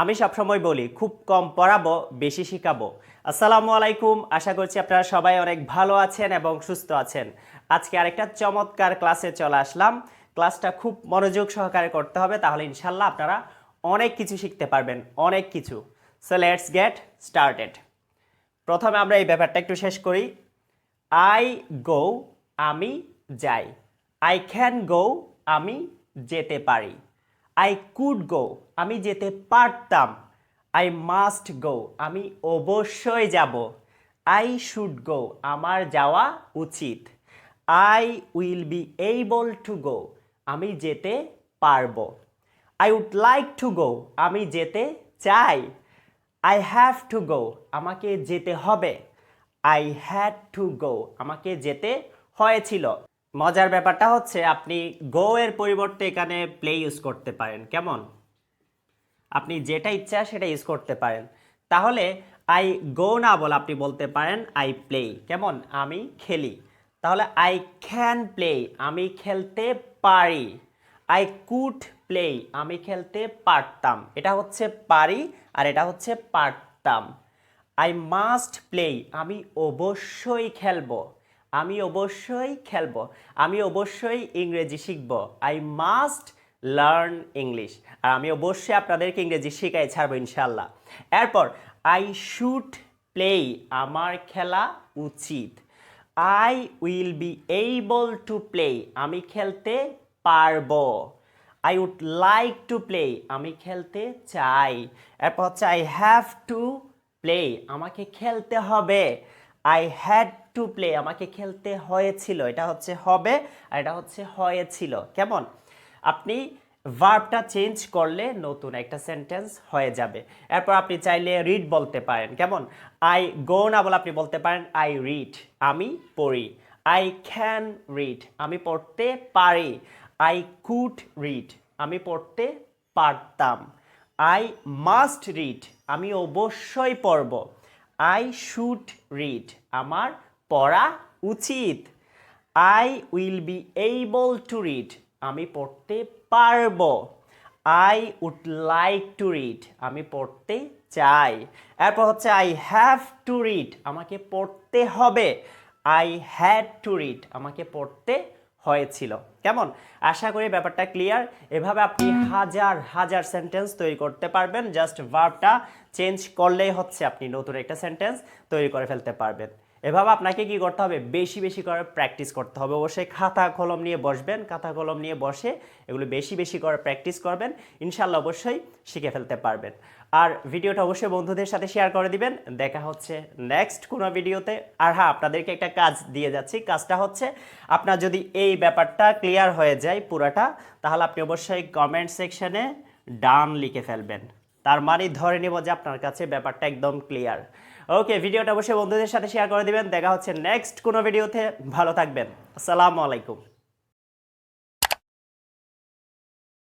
আমি সবসময় বলি, খুব কম পড়াবো, বেশি শিখাবো। আসসালামু আলাইকুম, আশা করছি আপনারা সবাই অনেক ভালো আছেন এবং সুস্থ আছেন। আজকে আরেকটা চমৎকার ক্লাসে চলে আসলাম। ক্লাসটা খুব মনোযোগ সহকারে করতে হবে, তাহলে ইনশাল্লাহ আপনারা অনেক কিছু শিখতে পারবেন, অনেক কিছু। সো লেটস গেট স্টার্টেড প্রথমে আমরা এই ব্যাপারটা একটু শেষ করি। আই গো আমি যাই। আই ক্যান গো আমি যেতে পারি। আই কুড গো আমি যেতে পারতাম। আই মাস্ট গো আমি অবশ্যই যাব। আই শুড গো আমার যাওয়া উচিত। I will be able to go আমি যেতে পারব। I would like to go আমি যেতে চাই। আই হ্যাভ টু গো আমাকে যেতে হবে। আই হ্যাড টু গো আমাকে যেতে হয়েছিল। মজার ব্যাপারটা হচ্ছে আপনি গো এর পরিবর্তে এখানে প্লে ইউজ করতে পারেন। কেমন? আপনি যেটা ইচ্ছা সেটা ইউজ করতে পারেন। তাহলে আই গো না বলে আপনি বলতে পারেন আই প্লে কেমন? আমি খেলি। তাহলে আই ক্যান প্লে আমি খেলতে পারি। আই কুড প্লে আমি খেলতে পারতাম। এটা হচ্ছে পারি আর এটা হচ্ছে পারতাম। আই মাস্ট প্লে আমি অবশ্যই খেলব। আমি অবশ্যই খেলব। আমি অবশ্যই ইংরেজি শিখব। আই মাস্ট লার্ন ইংলিশ আর আমি অবশ্যই আপনাদেরকে ইংরেজি শেখাই ছাড়বো ইনশাল্লাহ এরপর আই শুড প্লে আমার খেলা উচিত। I will be able to play আমি খেলতে পারব। I would like to play আমি খেলতে চাই। এরপর হচ্ছে আই হ্যাভ টু প্লে আমাকে খেলতে হবে। আই হ্যাড টু প্লে আমাকে খেলতে হয়েছিল। এটা হচ্ছে হবে আর এটা হচ্ছে হয়েছিল। কেমন? আপনি ভার্বটা চেঞ্জ করলে নতুন একটা সেন্টেন্স হয়ে যাবে। এরপর আপনি চাইলে রিড বলতে পারেন। কেমন? আই গো না বলে আপনি বলতে পারেন আই রিড আমি পড়ি। আই ক্যান রিড আমি পড়তে পারি। আই কুড রিড আমি পড়তে পারতাম। আই মাস্ট রিড আমি অবশ্যই পড়ব। আই শুড রিড আমার পড়া উচিত। I will be able to read আমি পড়তে পারব। I would like to read আমি পড়তে চাই। এরপর হচ্ছে আই হ্যাভ টু রিড আমাকে পড়তে হবে। আই হ্যাড টু রিড আমাকে পড়তে হয়েছিল। কেমন? আশা করি ব্যাপারটা ক্লিয়ার এভাবে আপনি হাজার হাজার সেন্টেন্স তৈরি করতে পারবেন। জাস্ট ভার্বটা চেঞ্জ করলেই হচ্ছে আপনি নতুন একটা সেন্টেন্স তৈরি করে ফেলতে পারবেন। এভাবে আপনাকে কি করতে হবে? বেশি বেশি করে প্র্যাকটিস করতে হবে। অবশ্যই খাতা কলম নিয়ে বসবেন, খাতা কলম নিয়ে বসে এগুলো বেশি বেশি করে প্র্যাকটিস করবেন ইনশাল্লাহ অবশ্যই শিখে ফেলতে পারবেন। আর ভিডিওটা অবশ্যই বন্ধুদের সাথে শেয়ার করে দিবেন। দেখা হচ্ছে নেক্সট কোনো ভিডিওতে। আর হ্যাঁ আপনাদেরকে একটা কাজ দিয়ে যাচ্ছি। কাজটা হচ্ছে, আপনার যদি এই ব্যাপারটা ক্লিয়ার হয়ে যায় পুরাটা, তাহলে আপনি অবশ্যই কমেন্ট সেকশনে ডান লিখে ফেলবেন। তার মানে ধরে নেব যে আপনার কাছে ব্যাপারটা একদম ক্লিয়ার ওকে, ভিডিওটা অবশ্যই বন্ধুদের সাথে শেয়ার করে দেবেন। দেখা হচ্ছে নেক্সট কোনো ভিডিওতে ভালো থাকবেন। আসসালামু আলাইকুম।